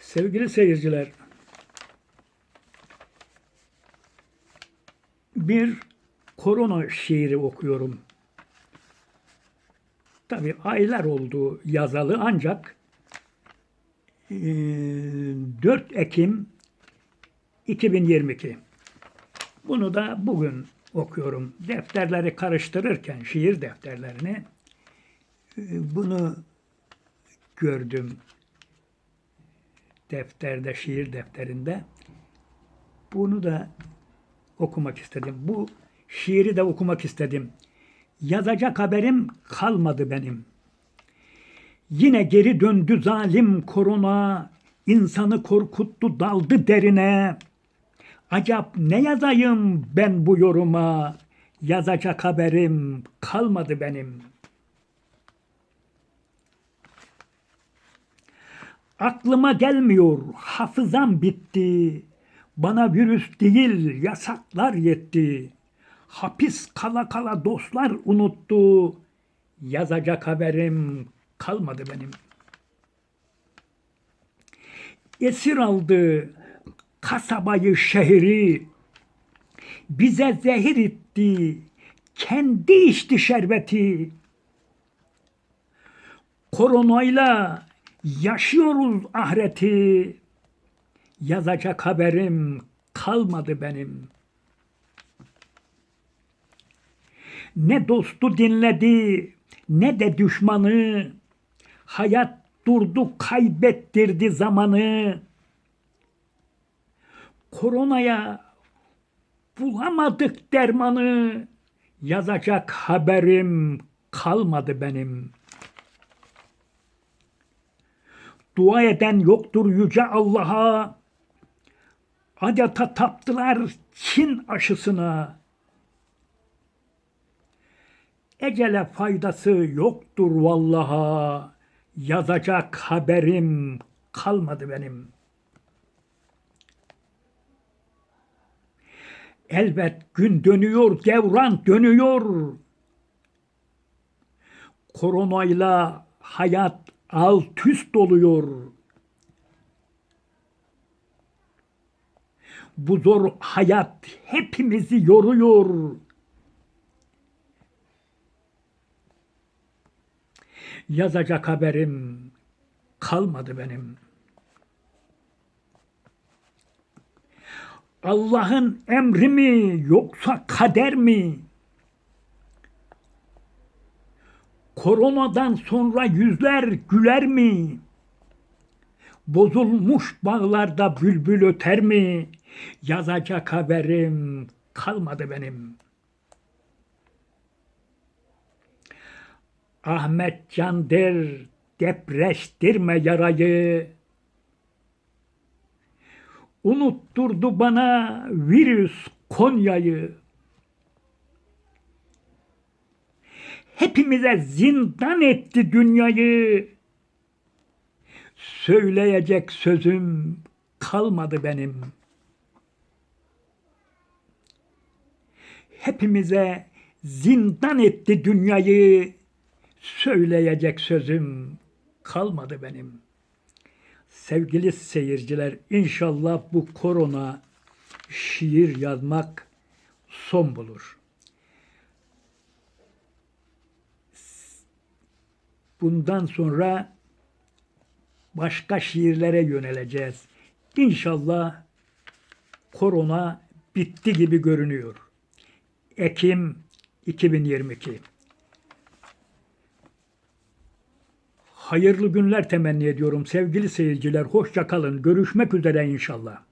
Sevgili seyirciler, bir korona şiiri okuyorum. Tabii aylar oldu yazalı ancak eee, 4 Ekim 2022. Bunu da bugün okuyorum. Defterleri karıştırırken şiir defterlerini eee, bunu gördüm defterde, şiir defterinde. Bunu da okumak istedim. Bu şiiri de okumak istedim. Yazacak haberim kalmadı benim. Yine geri döndü zalim korona, insanı korkuttu daldı derine. Acap ne yazayım ben bu yoruma, yazacak haberim kalmadı benim.'' Aklıma gelmiyor, hafızam bitti. Bana virüs değil, yasaklar yetti. Hapis kala kala dostlar unuttu. Yazacak haberim kalmadı benim. Esir aldı kasabayı, şehri. Bize zehir etti, kendi içti şerbeti. Koronayla yaşıyoruz ahireti. Yazacak haberim kalmadı benim. Ne dostu dinledi, ne de düşmanı. Hayat durdu, kaybettirdi zamanı. Koronaya bulamadık dermanı. Yazacak haberim kalmadı benim.'' Dua eden yoktur yüce Allah'a. Adeta taptılar Çin aşısına. Ecele faydası yoktur vallaha. Yazacak haberim kalmadı benim. Elbet gün dönüyor, devran dönüyor. Koronayla hayat alt üst doluyor. Bu zor hayat hepimizi yoruyor. Yazacak haberim kalmadı benim. Allah'ın emri mi yoksa kader mi? Koronadan sonra yüzler güler mi? Bozulmuş bağlarda bülbül öter mi? Yazacak haberim kalmadı benim. Ahmet Can der depreştirme yarayı. Unutturdu bana virüs Konya'yı. Hepimize zindan etti dünyayı. Söyleyecek sözüm kalmadı benim. Hepimize zindan etti dünyayı. Söyleyecek sözüm kalmadı benim. Sevgili seyirciler, inşallah bu korona şiir yazmak son bulur. Bundan sonra başka şiirlere yöneleceğiz. İnşallah korona bitti gibi görünüyor. Ekim 2022. Hayırlı günler temenni ediyorum sevgili seyirciler. Hoşça kalın. Görüşmek üzere inşallah.